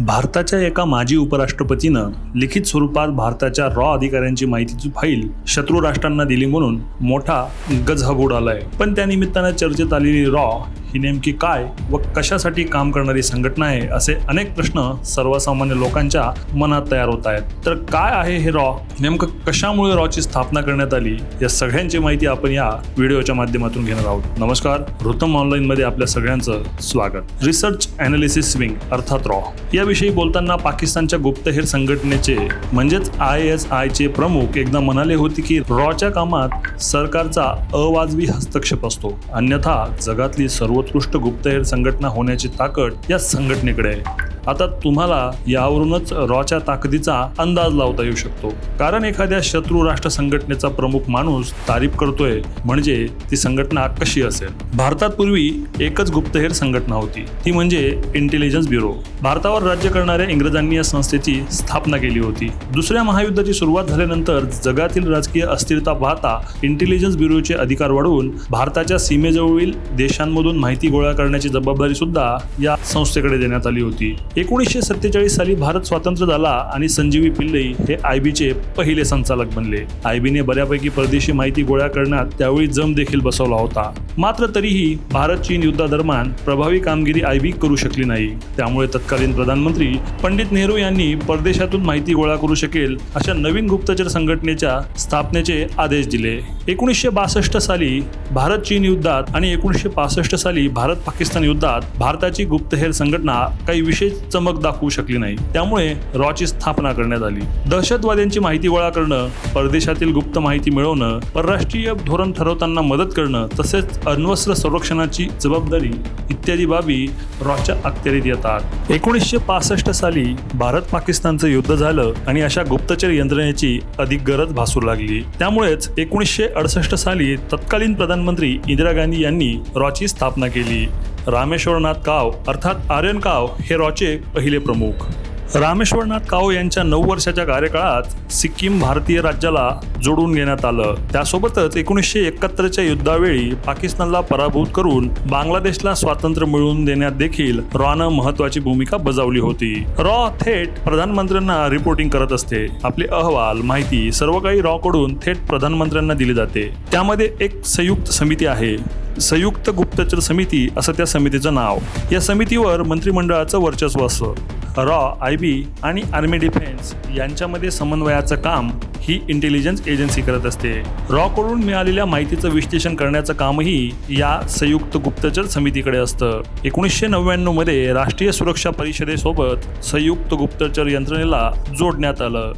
भारताच्या एका माजी उपराष्ट्रपतीनं लिखित स्वरूपात भारताच्या रॉ अधिकाऱ्यांची माहितीची फाईल शत्रू राष्ट्रांना दिली म्हणून मोठा गजहगोड आलाय. पण त्या निमित्तानं चर्चेत आलेली रॉ ही नेमकी काय व कशासाठी काम करणारी संघटना आहे असे अनेक प्रश्न सर्वसामान्य लोकांच्या मनात तयार होत आहेत. तर काय आहे हे रॉ? नेमकं कशामुळे रॉची स्थापना करण्यात आली? या सगळ्यांची माहिती आपण या व्हिडिओच्या माध्यमातून घेणार आहोत. नमस्कार. वृत्तम ऑनलाईन मध्ये आपल्या सगळ्यांचं स्वागत. रिसर्च अनालिसिस विंग अर्थात रॉ. याविषयी बोलताना पाकिस्तानच्या गुप्तहेर संघटनेचे म्हणजेच आय एस आय चे प्रमुख एकदा म्हणाले होते की रॉच्या कामात सरकारचा अवाजवी हस्तक्षेप असतो. अन्यथा जगातली सर्व सर्वोत्कृष्ट गुप्तहेर संघटना होण्याची ताकद या संघटनेकडे आहे. आता तुम्हाला यावरूनच रॉच्या ताकदीचा अंदाज लावता येऊ शकतो. कारण एखाद्या शत्रू राष्ट्र संघटनेचा प्रमुख माणूस तारीफ करतोय म्हणजे ती संघटना कशी असेल? भारतात पूर्वी एकच गुप्तहेर संघटना होती. ती म्हणजे इंटेलिजन्स ब्युरो भारतावर राज्य करणाऱ्या इंग्रजांनी या संस्थेची स्थापना केली होती. दुसऱ्या महायुद्धाची सुरुवात झाल्यानंतर जगातील राजकीय अस्थिरता पाहता इंटेलिजन्स ब्युरोचे अधिकार वाढवून भारताच्या सीमेजवळील देशांमधून माहिती गोळा करण्याची जबाबदारी सुद्धा या संस्थेकडे देण्यात आली होती. एकोणीसशे सत्तेचाळीस साली भारत स्वतंत्र झाला आणि संजीवी पिल्लई हे आयबीचे पहिले संचालक बनले. आयबीने बऱ्यापैकी परदेशी माहिती गोळा करण्यात त्यावेळी जम देखील बसवला होता. मात्र तरीही भारत चीन युद्धादरम्यान प्रभावी कामगिरी आयबी करू शकली नाही. त्यामुळे तत्कालीन प्रधानमंत्री पंडित नेहरू यांनी परदेशातून माहिती गोळा करू शकेल अशा नवीन गुप्तचर संघटनेच्या स्थापनेचे आदेश दिले. एकोणीसशे बासष्ट साली भारत चीन युद्धात आणि एकोणीसशे पासष्ट साली भारत पाकिस्तान युद्धात भारताची गुप्तहेर संघटना काही विशेष चमक दाखवू शकली नाही. त्यामुळे रॉची स्थापना करण्यात आली. दहशतवाद्यांची माहिती गोळा करणं परदेशातील गुप्त माहिती मिळवणं परराष्ट्रीय धोरण ठरवताना मदत करणं तसेच अण्वस्त्र संरक्षणाची जबाबदारी इत्यादी बाबी रॉच्या अखत्यारीत येतात. एकोणीसशे पासष्ट साली भारत पाकिस्तानचं युद्ध झालं आणि अशा गुप्तचर यंत्रणेची अधिक गरज भासू लागली. त्यामुळेच एकोणीसशे अडसष्ट साली तत्कालीन प्रधानमंत्री इंदिरा गांधी यांनी रॉची स्थापना केली. रामेश्वरनाथ काव अर्थात आर्यन काव हे रॉचे पहिले प्रमुख. रामेश्वरनाथ काव यांच्या नऊ वर्षाच्या कार्यकाळात सिक्कीम भारतीय राज्याला जोडून घेण्यात आलं. त्यासोबतच एकोणीसशे एकाहत्तरच्या युद्धावेळी पाकिस्तानला पराभूत करून बांगलादेशला स्वातंत्र्य मिळवून देण्यात देखील रॉनं महत्वाची भूमिका बजावली होती. रॉ थेट प्रधानमंत्र्यांना रिपोर्टिंग करत असते. आपले अहवाल माहिती सर्व काही रॉ कडून थेट प्रधानमंत्र्यांना दिली जाते. त्यामध्ये एक संयुक्त समिती आहे. संयुक्त गुप्तचर समिती असं त्या समितीचं नाव. या समितीवर मंत्रिमंडळाचं वर्चस्व असतं. रॉ आय बी आणि आर्मी डिफेन्स यांच्यामध्ये समन्वयाचं काम ही इंटेलिजन्स एजन्सी करत असते. रॉ कडून मिळालेल्या माहितीचं विश्लेषण करण्याचं कामही या संयुक्त गुप्तचर समितीकडे असतं. एकोणीसशे नव्याण्णवमध्ये राष्ट्रीय सुरक्षा परिषदेसोबत संयुक्त गुप्तचर यंत्रणेला जोडण्यात आलं.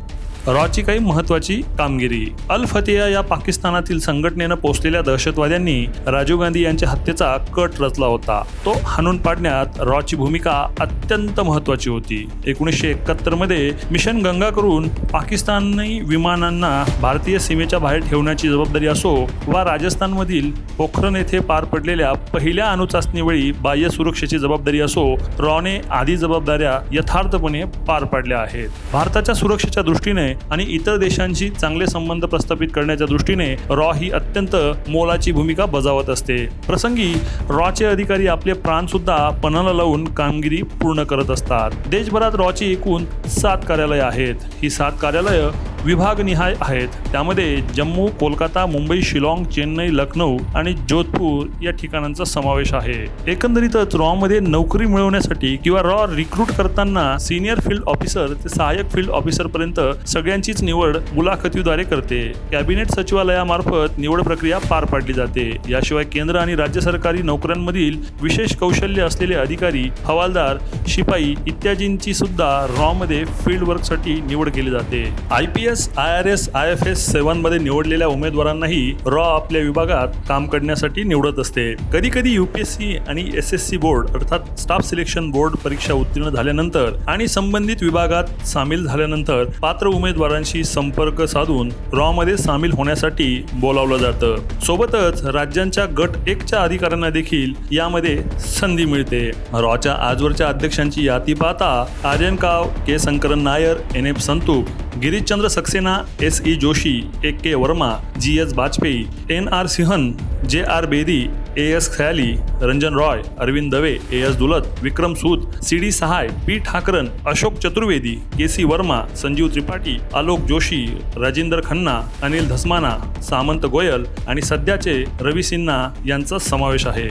रॉची काही महत्वाची कामगिरी. अल फतिया या पाकिस्तानातील संघटनेनं पोचलेल्या दहशतवाद्यांनी राजीव गांधी यांच्या हत्येचा कट रचला होता. तो हाणून पाडण्यात रॉची भूमिका अत्यंत महत्वाची होती. एकोणीसशे एकाहत्तरमध्ये मिशन गंगा करून पाकिस्तानी विमानांना भारतीय सीमेच्या बाहेर ठेवण्याची जबाबदारी असो वा राजस्थानमधील पोखरण येथे पार पडलेल्या पहिल्या अणुचाचणीवेळी बाह्य सुरक्षेची जबाबदारी असो रॉने आदी जबाबदाऱ्या यथार्थपणे पार पाडल्या आहेत. भारताच्या सुरक्षेच्या दृष्टीने आणि इतर देशांशी चांगले संबंध प्रस्थापित करण्याच्या दृष्टीने रॉ ही अत्यंत मोलाची भूमिका बजावत असते. प्रसंगी रॉचे अधिकारी आपले प्राण सुद्धा पणाला लावून कामगिरी पूर्ण करत असतात. देशभरात रॉची एकूण सात कार्यालय आहेत. ही सात कार्यालयं विभागनिहाय आहेत. त्यामध्ये जम्मू कोलकाता मुंबई शिलाँग चेन्नई लखनौ आणि जोधपूर या ठिकाणांचा समावेश आहे. एकंदरीतच रॉ मध्ये नोकरी मिळवण्यासाठी किंवा रॉ रिक्रूट करताना सिनियर फील्ड ऑफिसर ते सहाय्यक फील्ड ऑफिसर पर्यंत सगळ्यांचीच निवड मुलाखतीद्वारे करते. कॅबिनेट सचिवालयामार्फत निवड प्रक्रिया पार पाडली जाते. याशिवाय केंद्र आणि राज्य सरकारी नोकऱ्यांमधील विशेष कौशल्य असलेले अधिकारी हवालदार शिपाई इत्यादींची सुद्धा रॉ मध्ये फील्ड वर्कसाठी निवड केली जाते. I P S I R S I F S सेवांमध्ये निवडलेल्या उमेदवारांनाही रॉ आपल्या विभागात काम करण्यासाठी निवडत असते. कधी कधी युपीएससी आणि एस एस सी बोर्ड अर्थात स्टाफ सिलेक्शन बोर्ड परीक्षा उत्तीर्ण झाल्यानंतर आणि संबंधित विभागात सामील झाल्यानंतर पात्र उमेदवारांशी संपर्क साधून रॉ मध्ये सामील होण्यासाठी बोलावलं जातं. सोबतच राज्यांच्या गट एकच्या अधिकाऱ्यांना देखील यामध्ये संधी मिळते. रॉच्या आजवरच्या अध्यक्षांची यादी पाहता R N Kao K. Sankaran Nair N. F. Suntook Girishchandra Saxena S E Joshi A K Verma G S Vajpayee N R Singhan J R Bedi A S Khayali Ranjan Roy Arvind Dave A S Dulat Vikram Sood C D Sahay P Thakaran Ashok Chaturvedi K C Verma Sanjeev Tripathi Alok Joshi Rajendra Khanna Anil Dhasmana Samant Goel आणि सध्याचे रवी सिन्हा यांचा समावेश आहे.